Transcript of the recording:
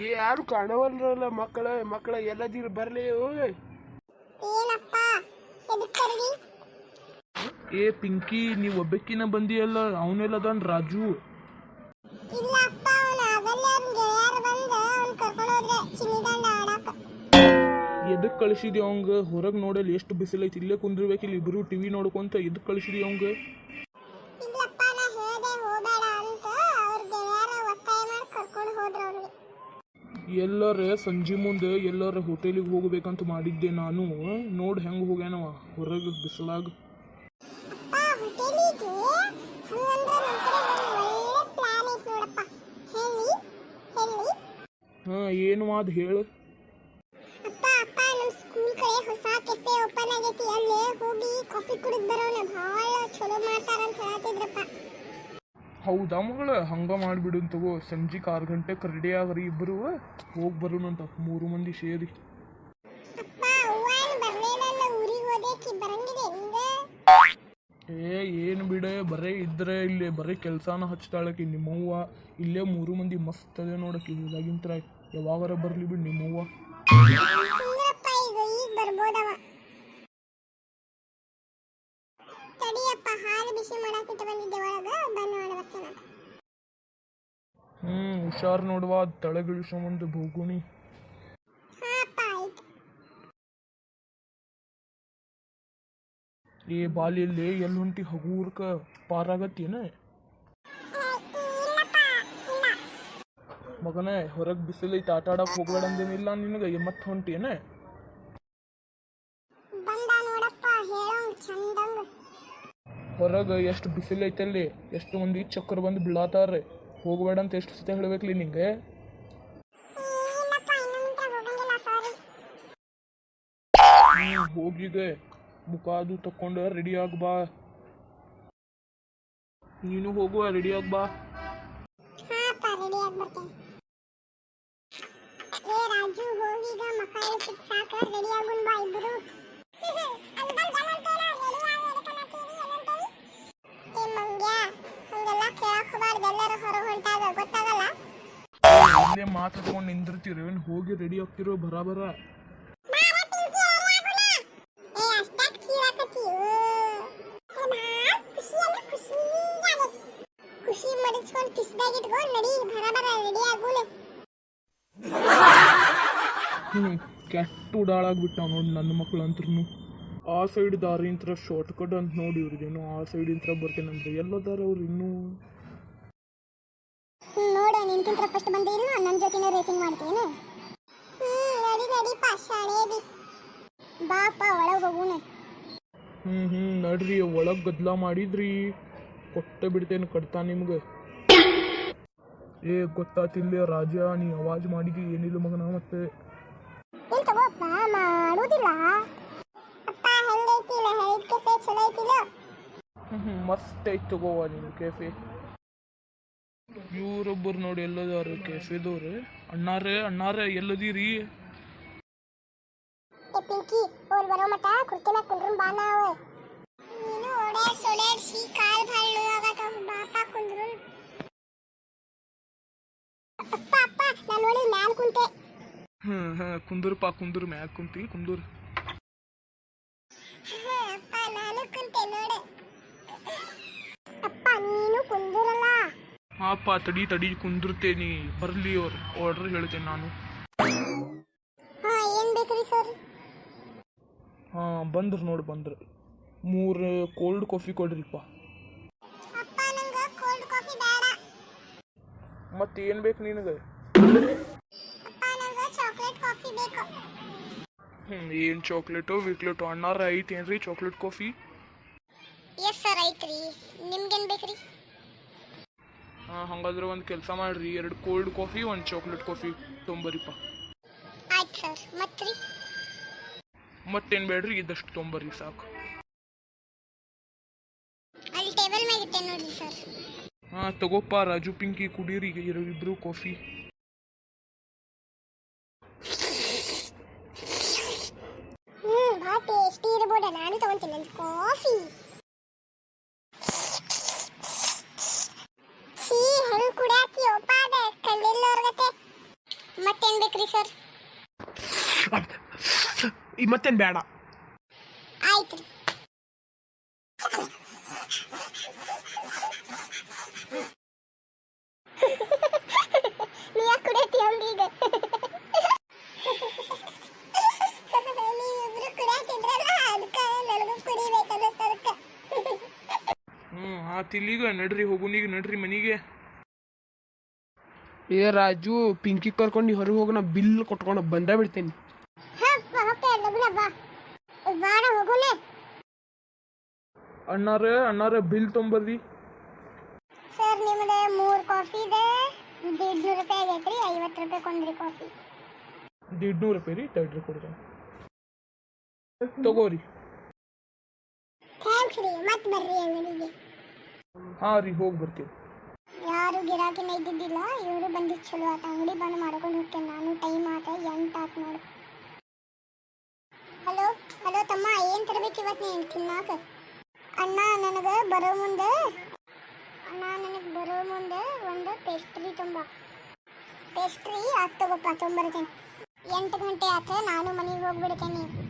ಏ ಯಾರು ಕಾಣವಲ್ರಲ್ಲ ಮಕ್ಕಳ ಮಕ್ಕಳ ಎಲ್ಲದಿರು ಬರ್ಲಿ ಓಯ್. ಕರ್ದಿ ಏ ಪಿಂಕಿ ನೀವು ಒಬ್ಬಕ್ಕಿನ ಬಂದಿಯಲ್ಲ ಅವನೆಲ್ಲದನ್ ರಾಜು. ಎದಕ್ ಕಳಿಸಿದಿ ಅವಂಗ? ಹೊರಗೆ ನೋಡಲಿ ಎಷ್ಟು ಬಿಸಿಲೈತಿ ಇಲ್ಲೇ ಕುಂದಿರ್ಬೇಕಿಲ್ಲ ಇಬ್ರು ಟಿವಿ ನೋಡ್ಕೊಂತ ಎದಕ್ ಕಳ್ಸಿದಿ ಅವಂಗ? ಎಲ್ಲರ ಸಂಜೆ ಮುಂದೆ ಎಲ್ಲರ ಹೋಟೆಲಿಗೆ ಹೋಗ್ಬೇಕಂತ ಮಾಡಿದ್ದೆ ನಾನು. ನೋಡ್ ಹೆಂಗ್ ಹೋಗ್ಯಾನವ? ಹೊರಗೆ ಬಿಸಿಲಾಗ. ಹಾ ಏನು ಅದ್ ಹೇಳು. ಹೋಗಿ ಕಾಫಿ ಕುಡಿದ್ ಬರೋಣ. ಭಾಳ ಚಲೋ ಮಾಡ್ತಾರಂತ ಹೇಳತ್ತಿದ್ರಪ್ಪ ಹೌದಾ ಮಗಳ ಹಂಗ ಮಾಡ್ಬಿಡು ತಗೋ. ಸಂಜೆಗೆ ಆರು ಗಂಟೆಗೆ ರೆಡಿ ಆಗ್ರಿ ಇಬ್ಬರು ಹೋಗಿ ಬರೋಣಂತ ಮೂರು ಮಂದಿ ಸೇರಿ. ಏ ಏನು ಬಿಡೆ ಬರೇ ಇದ್ರೆ ಇಲ್ಲೇ ಬರೀ ಕೆಲಸನ ಹಚ್ತಾಳಕಿ ನಿಮ್ಮವ್ವ. ಇಲ್ಲೇ ಮೂರು ಮಂದಿ ಮಸ್ತ್ ಅದೇ ನೋಡಕ್ಕೆ ಇದಾಗಿಂತ್ರ ಯಾವಾಗಾರ ಬರಲಿ ಬಿಡು ನಿಮ್ಮವ್ವ ಕುಂದ್ರಪ್ಪ ಈಗ ಈಗ ಬರ್ಬೋದವ ತಡಿಯಪ್ಪ ಹಾಲು ಬಿಸಿ ಮಾಡಾಕಿಟ್ಟು ಬಂದಿದ್ದೆ ಒಳಗ ಬಂದ್ ಮಾಡಿ ಬರ್ತಾನ ಹ್ಮ್, ಹುಷಾರ್ ನೋಡುವ ತಳಗಿಳಿಸೋ ಭೂಗುಣಿ ಏ, ಬಾಲಿಯಲ್ಲಿ ಎಲ್ಲಿ ಹೊಂಟಿ ಹಗೂರ್ಕ ಪಾರಾಗತ್ತೇನ? ಮಗನ, ಹೊರಗೆ ಬಿಸಿಲೈತೆ ಆಟ ಆಡಕ್ ಹೋಗ್ಬೇಡ ಅಂದೇನಿಲ್ಲ ನಿನಗೆ ಮತ್ತೆ ಹೊಂಟೇನ? ಹೊರಗ ಎಷ್ಟು ಬಿಸಿಲೈತಲ್ಲಿ, ಎಷ್ಟು ಮಂದಿ ಚಕ್ರ ಬಂದು ಬೀಳಾತಾರ ಹೋಗ್ಬೇಡ ಅಂತ ಎಷ್ಟು ಸತಿ ಹೇಳ್ಬೇಕ್ಲಿ ನಿಂಗೆ? ಹೋಗಿದೆ ಮುಖ ಅದು ತಕೊಂಡು ರೆಡಿ ಆಗ್ಬಾ ನೀನು ಹೋಗುವ ರೆಡಿ ಆಗ್ ಬಾ. ರಾಜು ಹೋಗೀಗ ಮಕ್ಕ ಇಳಿಸಿದ್ ಸಾಕ ರೆಡಿ ಆಗುನ್ ಬಾ ಇಬ್ರು. ಇಲ್ಲೇ ಮಾತಾಡ್ಕೊಂಡು ನಿಂದಿರ್ತೀರಿ, ಏನು ಹೋಗಿ ರೆಡಿ ಆಗ್ತಿರೋ, ಬರಾಬರ. ಅಂದ್ರೆ ಹ್ಞೂ ಕೆಟ್ಟ ಉಡಾಳಾಗ್ಬಿಟ್ಟ ನೋಡಿ ನನ್ನ ಮಕ್ಳು ಅಂತ್ರು ಆ ಸೈಡ್ ದಾರಿ ಇಂತ್ರ ಶಾರ್ಟ್ ಕಟ್ ಅಂತ ನೋಡಿ ಇವ್ರಿಗೇನು, ಆ ಸೈಡ್ ಇಂತ್ರ ಎಲ್ಲೋ ದಾರ ಅವ್ರು ಇನ್ನೂ ನೋಡು ನಿನ್ಕಿಂತ ಫಸ್ಟ್ ಬಂದೆ ಇಲ್ಲ ನನ್ನ ಜೊತೆನೇ ರೇಸಿಂಗ್ ಮಾಡ್ತೀನಿ ಹ್ಮ್ ರೆಡಿ ರೆಡಿ ಶಾಣೇದಿ ಬಾಪ ಒಳಗೆ ಹೋಗೋಣ ಹ್ಞೂ ಹ್ಞೂ ನಡ್ರಿ ಒಳಗೆ ಗದ್ಲ ಮಾಡಿದ್ರಿ. ಕೊಟ್ಟ ಬಿಡ್ತೇನೆ ಕಡ್ತಾ ನಿಮ್ಗೆ. ಏ ಗೊತ್ತಾತಿಲ್ಲ ರಾಜ ನೀ ಅವಾಜ್ ಮಾಡಿದಿ ಏನಿಲ್ಲ ಮಗನ ಮತ್ತೆ. ಇಲ್ಲಿ ತಗೋಪ್ಪ ಮಾಡೋದಿಲ್ಲ. ಅಪ್ಪ ಹೆಂಗೈತಿಲ್ಲ ಹೇಳಿದ ಕೆಫೆ ಚಲೋ ಐತಿಲ್ಲ? ಹ್ಞೂ ಮಸ್ತ್ ಐತೆ ತಗೋವ ನೀನು ಕೆಫೆ ಇವ್ರೊಬ್ಬರು ನೋಡಿ ಎಲ್ಲದಾರ ಕೆಫೆದವ್ರು ಅಣ್ಣಾರೇ ಅಣ್ಣಾರೇ ಎಲ್ಲದೀರಿ. ಏ ಪಿಂಕಿ ಅವ್ರು ಬರೋ ಮಟ ಕುರ್ತಿ ಮ್ಯಾಗ ಕುಂಡ್ರು ಬಾ ನಾವು ನೀನು ಓಡಾಡ್ಸ್ ಸಿ ಕಾಲ್ ಭಾಳ ನೋವಾಗತ್ತವ ಬಾಪ ಕುಂದ್ರು ಅಪ್ಪ ಅಪ್ಪ ನಾನು ನೋಡಿ ಮ್ಯಾಲ್ ಕುಂತೆ. ಹ್ಞೂ ಹಾಂ ಪಾ ಕುಂದುರ್ ಮ್ಯಾಗ ಕುಂತಿ ಕುಂದರು. ಹಾ, ಅಪ್ಪ ನಾನು ಕುಂತೆ ನೋಡು. ಅಪ್ಪ ನೀನು ಕುಂದಿರಲ್ಲ ಹಾಪ ತಡಿ ತಡಿ ಕುಂದಿರ್ತೇನಿ ಬರಲಿ ಅವ್ರು. ಆರ್ಡರ್ ಹೇಳ್ತೇನೆ ನಾನು. ಹಾ ಬಂದ್ರು ನೋಡಿ ಬಂದ್ರು. ಮೂರು ಕೋಲ್ಡ್ ಕಾಫಿ ಕೊಡ್ರಿಪ್ಪ. ಮತ್ತೆ ಏನು ಬೇಕು ನಿನಗೆ? ಹ್ಞೂ ಏನು ಚಾಕ್ಲೇಟು ವಿಕ್ಲೇಟು ಅಣ್ಣಾರ ಐತೇನ್ರಿ? ಚಾಕ್ಲೇಟ್ ಕಾಫಿ ಎಸ್ ಸರ್ ಐತ್ರಿ. ನಿಮ್ಗೇನ್ ಬೇಕ್ರಿ? ಹಾಗಾದ್ರೆ ಒಂದು ಕೆಲಸ ಮಾಡಿರಿ. ಎರಡು ಕೋಲ್ಡ್ ಕಾಫಿ ಒಂದು ಚಾಕ್ಲೇಟ್ ಕಾಫಿ ತೊಂಬರಿಪ್ಪ. ಆಯ್ತು ಸರ್. ಮತ್ತೆ ಮತ್ತೇನು ಬೇಡ್ರಿ ಇದಷ್ಟು ತೊಂಬರಿ ಸಾಕು. ಅಲ್ಲಿ ಟೇಬಲ್ ಮ್ಯಾಗ ಇಟ್ಟೆ ನೋಡ್ರಿ ಸರ್. ಹಾಂ ತಗೋಪ್ಪ. ರಾಜು ಪಿಂಕಿ ಕುಡೀರಿ. ಇಬ್ರು ಕಾಫಿ ಹ್ಞೂ ಭಾಳ ಟೇಸ್ಟಿ ಇರ್ಬೋದ? ನಾನು ತಗೊಂತೀನಿ ಕಾಫಿ ಛೀ ಹೆಂಗ್ ಕುಡಿಯಾತಿ ಒಪ್ಪ ಅದ ಕಲ್ಲಿಲ್ಲೋರ್ಗತೆ ಮತ್ತೇನ್ ಬೇಕ್ರಿ ಸರ್ ಈ ಮತ್ತೇನು ಬೇಡ ಆಯ್ತು ನೀ ಯಾಕೆ ಕುಡಿಯತ್ತಿ ಅವ್ನ್ಗೆ ಈಗ ನೀವಿಬ್ರು ಕುಡಿಯತ್ತಿದ್ರಲ್ಲ ಅದಕ್ಕೆ ನನಗೂ ಕುಡಿಬೇಕನ್ನಿಸ್ತು ಅದಕ್ಕೆ ಹ್ಞೂ ಆತು ಇಲ್ಲೀಗ ನಡ್ರಿ ಹೋಗುನೀಗ ನಡ್ರಿ ಮನೆಗೆ. ಏ ರಾಜು ಪಿಂಕಿ ಕರ್ಕೊಂಡು ಹೊರಗೆ ಹೋಗಿ ನಾ ಬಿಲ್ ಕೊಟ್ಕೊಂಡು ಬಂದೇ ಬಿಡ್ತೇನೆ. ಬಾ. ಬಾಣ ಹೋಗುನೆ ಅಣ್ಣಾರ ಅಣ್ಣಾರ ಬಿಲ್ ತೊಂಬರ್ರಿ. ಸರ್ ನಿಮ್ಮದು ಮೂರು ಕಾಫಿ ಇದೆ. ದೇಡ್ನೂರು ರೂಪಾಯಿ ಆಗೈತ್ರಿ ಐವತ್ತು ರೂಪಾಯಿ ಕೊಂಡ್ರಿ ಕಾಫಿ. ದೇಡ್ನೂರು ರೂಪಾಯಿ ರೀ ತಡ್ರಿ ಕೊಡ್ರಿ. ತಗೋರಿ. ಥ್ಯಾಂಕ್ಸ್ ರೀ ಮತ್ತೆ ಬರ್ರಿ ಅಂಗಡಿಗೆ. ಹಾಂ ರೀ ಹೋಗಿ ಬರ್ತೀವಿ. ಯಾರು ಗಿರಾಕಿನ ಇದ್ದಿದ್ದಿಲ್ಲ ಇವರು ಬಂದಿದ್ದು ಚಲೋ ಆತ. ಅಂಗಡಿ ಬಂದು ಮಾಡ್ಕೊಂಡು ಹೋಗ್ತೇನೆ ನಾನು. ಟೈಮ್ ಆತ ಎಂಟು ಆತ ನೋಡು. ತರಬೇಕು ಇವತ್ತು ನೀನು ತಿನ್ನಾಕ. ಅಣ್ಣ, ನನಗೆ ಬರೋ ಮುಂದೆ ಅಣ್ಣ, ನನಗೆ ಬರೋ ಮುಂದೆ ಒಂದು ಪೇಸ್ಟ್ರಿ ತುಂಬ. ಪೇಸ್ಟ್ರಿ ಆತ್ ತಗೋಪ್ಪ, ತೊಂಬರ್ತೇನೆ. ಎಂಟು ಗಂಟೆ ಆತ, ನಾನು ಮನೆಗೆ ಹೋಗ್ಬಿಡ್ತೇನೆ.